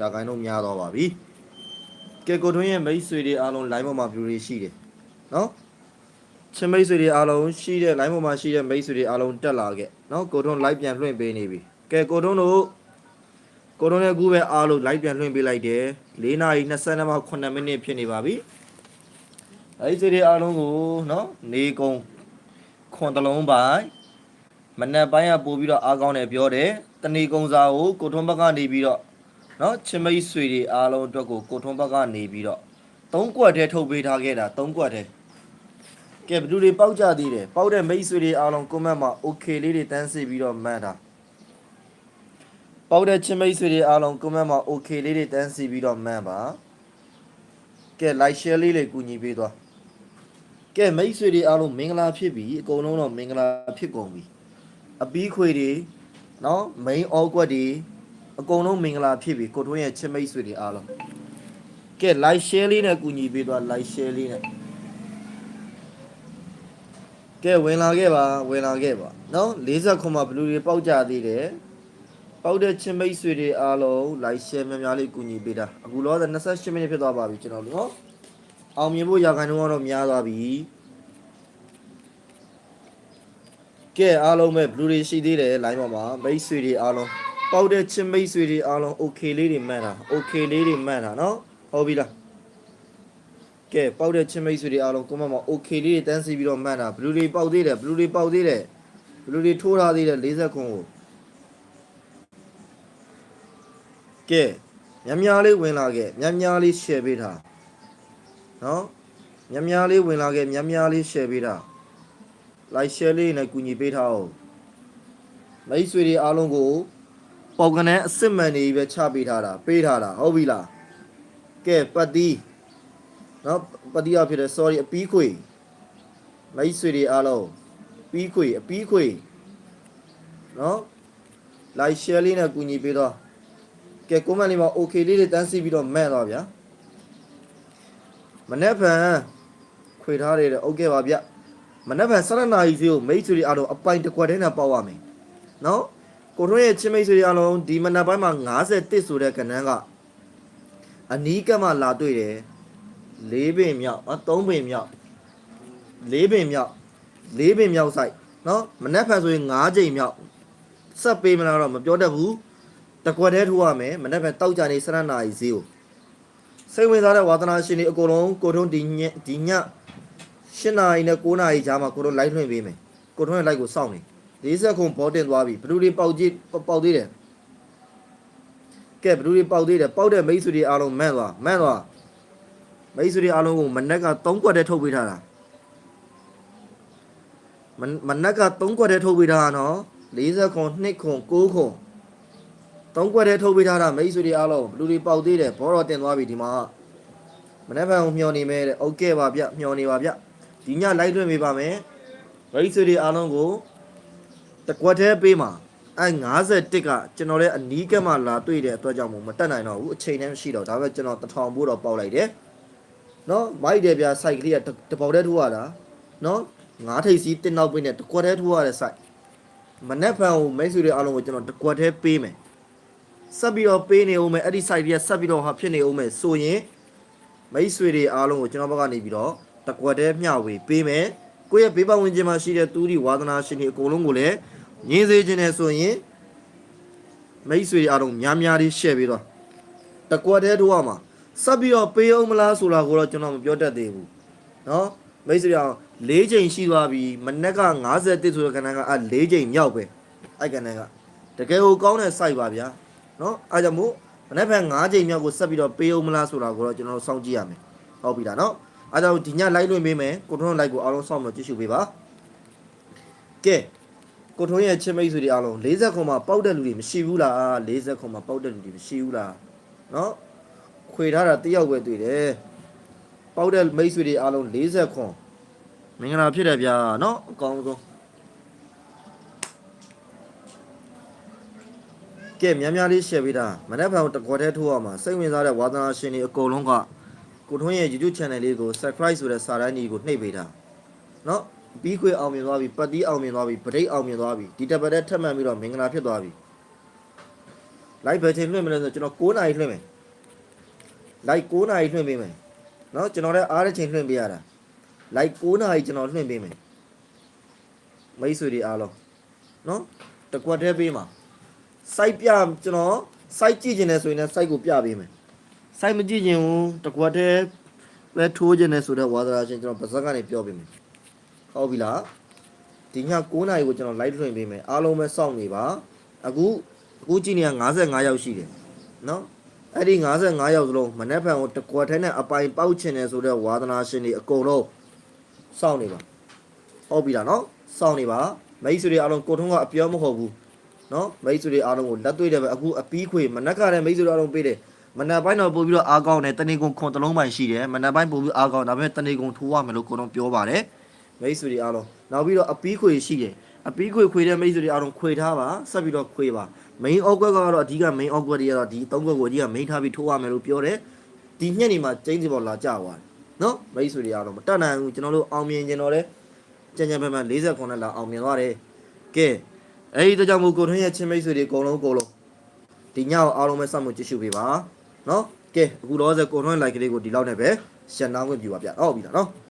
ရှာကိုင်းတော့များသွားပါပြီကဲကိုထွန်းရဲ့မိတ်ဆွေတွေအားလုံး line ပေါ်မှာ view တွေရှိတယ်နော်ချင်းမိတ်ဆွေတွေအားလုံးရှိတဲ့ line ပေါ်မှာရှိတဲ့မိတ်ဆွေတွေအားလုံးတက်လာခဲ့နော်ကိုထွန်း live ပြန်လွှင့်ပေးနေပြီကဲကိုထွန်းတို့ကိုထွန်းရဲ့အခုပဲအားလုံး live ပြန်လွှင့်ပေးလိုက်တယ်4နာရီ22မှ9မိနစ်ဖြစ်နေပါပြီအဲ့ဒီဆွေတွေအားလုံးကိုနော်နေကုံခွန်တလုံးပိုင်းမနက်ပိုင်းကပို့ပြီးတော့အားကောင်းတယ်ပြောတယ်တဏီကုံစာကိုကိုထွန်းဘက်ကနေပြီးတော့ နော်ချင်းမိတ်ဆွေတွေအားလုံးအတွက်ကိုကိုထွန်းဘက်ကနေပြီးတော့သုံးကွက်တည်းထုတ်ပေးထားခဲ့တာသုံးကွက်တည်းကဲဘယ်သူတွေပေါက်ကြသေးတယ်ပေါက်တဲ့မိတ်ဆွေတွေအားလုံးကွန်မန့်မှာ okay လေးတွေတန်းစီပြီးတော့မှတ်တာပေါက်တဲ့ချင်းမိတ်ဆွေတွေအားလုံးကွန်မန့်မှာ okay လေးတွေတန်းစီပြီးတော့မှတ်ပါကဲ like share လေးတွေကူညီပေးသွားကဲမိတ်ဆွေတွေအားလုံးမင်္ဂလာဖြစ်ပြီအကုန်လုံးတော့မင်္ဂလာဖြစ်ကုန်ပြီအပီးခွေတွေနော် main all ကွက်တွေ အကုန်လုံးမင်္ဂလာဖြစ်ပြီကိုထွန်းရဲ့ချစ်မိတ်ဆွေတွေအားလုံးကဲ like share လေးနဲ့ကူညီပေးသွား like share လေးနဲ့ကဲဝင်လာခဲ့ပါဝင်လာခဲ့ပါနော်40ခုမှဘလူတွေပေါက်ကြသေးတယ်ပေါက်တဲ့ချစ်မိတ်ဆွေတွေအားလုံး like share များများလေးကူညီပေးတာအခုလောဆယ်28မိနစ်ဖြစ်သွားပါပြီကျွန်တော်တို့နော်အောင်မြင်ဖို့ရာခိုင်နှုန်းကတော့များသွားပြီကဲအားလုံးပဲဘလူတွေရှိသေးတယ် line ပေါ်မှာမိတ်ဆွေတွေအားလုံး ပေါက်တဲ့ချင်းမိတ်ဆွေတွေအားလုံး okay လေးတွေမှတ်တာ okay လေးတွေမှတ်တာနော်ဟုတ်ပြီလားကဲပေါက်တဲ့ချင်းမိတ်ဆွေတွေအားလုံးကိုမမ okay လေးတွေတန်းစီပြီးတော့မှတ်တာဘလူးတွေပေါက်သေးတယ်ဘလူးတွေပေါက်သေးတယ်ဘလူးတွေထိုးထားသေးတယ်40ခွန်းကိုကဲများများလေးဝင်လာခဲ့များများလေး share ပေးတာနော်များများလေးဝင်လာခဲ့များများလေး share ပေးတာ like share လေးနဲ့ကူညီပေးထားအောင်မိတ်ဆွေတွေအားလုံးကို ပေါက်ကနေအစစ်မှန်နေပဲချပေးထားတာပေးထားတာဟုတ်ပြီလားကဲပတ်တီးနော်ပတ်တီးရဖြစ်တယ် sorry အပီးခွေမိတ်ဆွေတွေအားလုံးပီးခွေအပီးခွေနော် like share လေးနဲ့ကူညီပေးတော့ကဲ comment လေးမှာ okay လေးတွေတန်းစီပြီးတော့မှန်တော့ဗျာမနေ့ဖန်ခွေထားတယ်တဲ့ okay ပါဗျမနေ့ဖန်7နာရီစီကိုမိတ်ဆွေတွေအားလုံးအပိုင်တစ်ခွက်တည်းနဲ့ပေါက်ရမယ်နော် ကိုထွန်းရဲ့ချင်းမိတ်ဆွေတွေအားလုံးဒီမနက်ပိုင်းမှာ50တစ်ဆိုတဲ့ကဏ္ဍကအနီးကပ်မှလာတွေ့တယ်၄ပင်မြောက်အ3ပင်မြောက်၄ပင်မြောက်၄ပင်မြောက်ဆိုင်နော်မနက်ဖန်ဆိုရင်5ချိန်မြောက်ဆက်ပေးမလားတော့မပြောတတ်ဘူးတကွက်တည်းထိုးရမယ်မနက်ဖန်တောက်ကြနေစရနာကြီးဈေးကိုစိတ်ဝင်စားတဲ့ဝါသနာရှင်တွေအကုန်လုံးကိုထွန်းဒီညဒီည7နာရီနဲ့9နာရီကြားမှာကိုထွန်း live လွှင့်ပေးမယ်ကိုထွန်းရဲ့ live ကိုစောင့်နေ 40ခုပေါ်တင်သွားပြီဘလူတွေပေါက်ကြည့်ပေါက်သေးတယ်ကဲဘလူတွေပေါက်သေးတယ်ပေါက်တဲ့မိတ်ဆွေတွေအားလုံးမန့်သွားမန့်သွားမိတ်ဆွေတွေအားလုံးကိုမနက်က3ကွက်တည်းထုတ်ပေးထားတာမမနက်က3ကွက်တည်းထုတ်ပေးထားတာနော်40ခု2ခု9ခု3ကွက်တည်းထုတ်ပေးထားတာမိတ်ဆွေတွေအားလုံးဘလူတွေပေါက်သေးတယ်ဘောတော်တင်သွားပြီဒီမှာမနေ့ကမျောနေမဲတဲ့โอเคပါဗျမျောနေပါဗျဒီည live တွင်ပေးပါမယ်မိတ်ဆွေတွေအားလုံးကို တကွက်သေးပေးမှာအဲ51ကကျွန်တော်လည်းအနီးကပ်မှလာတွေ့တဲ့အတွက်ကြောင့်မို့မတက်နိုင်တော့ဘူးအချိန်နဲ့မရှိတော့ဒါပေမဲ့ကျွန်တော်တထောင်ပို့တော့ပေါက်လိုက်တယ်နော်မိုက်တယ်ဗျာစိုက်ကလေးကတပေါက်တည်းထိုးရတာနော်ငါးထိပ်စီးတင်းနောက်ပိနဲ့တကွက်သေးထိုးရတဲ့စိုက်မနက်ဖန်ကိုမိတ်ဆွေတွေအားလုံးကိုကျွန်တော်တကွက်သေးပေးမယ်ဆက်ပြီးတော့ပေးနေဦးမယ်အဲ့ဒီစိုက်တွေကဆက်ပြီးတော့ဟာဖြစ်နေဦးမယ်ဆိုရင်မိတ်ဆွေတွေအားလုံးကိုကျွန်တော်ဘက်ကနေပြီးတော့တကွက်သေးမျှဝေပေးမယ်ကိုယ့်ရဲ့ဘေးပတ်ဝန်းကျင်မှာရှိတဲ့သူဒီဝါသနာရှင်တွေအကုန်လုံးကိုလည်း ငင်းစေခြင်းနဲ့ဆိုရင်မိတ်ဆွေအားလုံးများများလေးရှယ်ပြီးတော့တကွက်တည်းထိုးရမှာဆက်ပြီးတော့ပေးအောင်မလားဆိုတာကိုတော့ကျွန်တော်မပြောတတ်သေးဘူးเนาะမိတ်ဆွေအောင်၄ချိန်ရှိသွားပြီမနက်က50တစ်ဆိုတဲ့ကဏ္ဍကအဲ၄ချိန်မြောက်ပဲအဲ့ကဏ္ဍကတကယ်ကိုကောင်းတဲ့ site ပါဗျာเนาะအားကြောင့်မို့မနေ့က5ချိန်မြောက်ကိုဆက်ပြီးတော့ပေးအောင်မလားဆိုတာကိုတော့ကျွန်တော်တို့စောင့်ကြည့်ရမယ်ဟုတ်ပြီလားเนาะအားကြောင့်ဒီည live လွှင့်ပေးမယ်ကိုထွန်း live ကိုအားလုံးစောင့်ပြီးကြည့်ရှုပေးပါကဲ ကိုထွန်းရဲ့ချစ်မိတ်ဆွေတွေအားလုံး40ခွန်မှာပေါက်တဲ့လူတွေမရှိဘူးလား40ခွန်မှာပေါက်တဲ့လူတွေမရှိဘူးလားเนาะခွေထားတာတယောက်ပဲတွေ့တယ်ပေါက်တဲ့မိတ်ဆွေတွေအားလုံး40ခွန်မင်္ဂလာဖြစ်တယ်ဗျာเนาะအကောင်းဆုံးကဲများများလေးရှယ်ပေးတာမနေ့ကတကွက်တည်းထိုးရမှာစိတ်ဝင်စားတဲ့ဝါသနာရှင်တွေအကုန်လုံးကကိုထွန်းရဲ့ YouTube channel လေးကို subscribe ဆိုတဲ့စာတန်းကြီးကိုနှိပ်ပေးတာเนาะ ပြီးခွေအောင်မြင်သွားပြီပတ်တီးအောင်မြင်သွားပြီပရိတ်အောင်မြင်သွားပြီဒီတပတ်တည်းထပ်မှန်ပြီးတော့မင်္ဂလာဖြစ်သွားပြီ live ဘယ်ချိန်လွှင့်မလဲဆိုတော့ကျွန်တော်9နာရီလွှင့်မယ် like 9နာရီလွှင့်ပေးမယ်နော်ကျွန်တော်လည်းအားတဲ့ချိန်လွှင့်ပေးရတာ like 9နာရီကျွန်တော်လွှင့်ပေးမယ်မိတ်ဆွေတွေအားလုံးနော်တကွက်တည်းပေးမှာ site ပြကျွန်တော် site ကြည့်ကျင်တယ်ဆိုရင်လည်း site ကိုပြပေးမယ် site မကြည့်ကျင်ဘူးတကွက်တည်းပဲထိုးကျင်တယ်ဆိုတော့ဝါသနာရှင်ကျွန်တော်ပါဇက်ကနေပြောပေးမယ် ဟုတ်ပြီလားဒီည9နာရီကိုကျွန်တော် live လွှင့်ပေးမယ်အားလုံးပဲစောင့်နေပါအခုအခုကြည့်နေရ55ယောက်ရှိတယ်နော်အဲ့ဒီ55ယောက်စလုံးမနေ့ဖန်ကိုတကွက်ထဲနဲ့အပိုင်ပေါက်ချင်တယ်ဆိုတော့ဝါသနာရှင်တွေအကုန်လုံးစောင့်နေပါဟုတ်ပြီလားနော်စောင့်နေပါမိတ်ဆွေတွေအားလုံးကိုထုံးကအပြောမဟုတ်ဘူးနော်မိတ်ဆွေတွေအားလုံးကိုလက်တွေ့တယ်ပဲအခုအပီးခွေမနက်ကလည်းမိတ်ဆွေတွေအားလုံးပေးတယ်မနက်ပိုင်းတော့ပို့ပြီးတော့အားကောင်းတယ်တနေကုန်ခွန်တစ်လုံးပိုင်းရှိတယ်မနက်ပိုင်းပို့ပြီးအားကောင်းဒါပေမဲ့တနေကုန်ထိုးရမယ်လို့ကိုတော့ပြောပါတယ် မိတ်ဆွေတွေအားလုံးနောက်ပြီးတော့အပီးခွေရှိတယ်အပီးခွေခွေတဲ့မိတ်ဆွေတွေအားလုံးခွေထားပါဆက်ပြီးတော့ခွေပါ main အောက်ကွက်ကတော့အဓိက main အောက်ကွက်တွေကတော့ဒီသုံးကွက်ကိုအဓိက main ထားပြီးထိုးရမယ်လို့ပြောတယ်ဒီညက်နေမှာကျင်းစီပေါ်လာကြသွားတယ်နော်မိတ်ဆွေတွေအားလုံးမတတ်နိုင်ဘူးကျွန်တော်တို့အောင်မြင်ကျင်တော့လဲကြံကြံပန်းပန်း49လာအောင်မြင်သွားတယ်ကဲအဲ့ဒီတော့ကြောင့်မို့ကိုထွန်းရဲ့ချင်းမိတ်ဆွေတွေအကုန်လုံးအကုန်လုံးဒီညကိုအားလုံးပဲစောင့်မှုကြည့်ရှုပေးပါနော်ကဲအခုတော့စကိုထွန်း like ကလေးကိုဒီလောက်နဲ့ပဲရှန်နောင်းခွင့်ပြုပါဗျဟုတ်ပြီလားနော်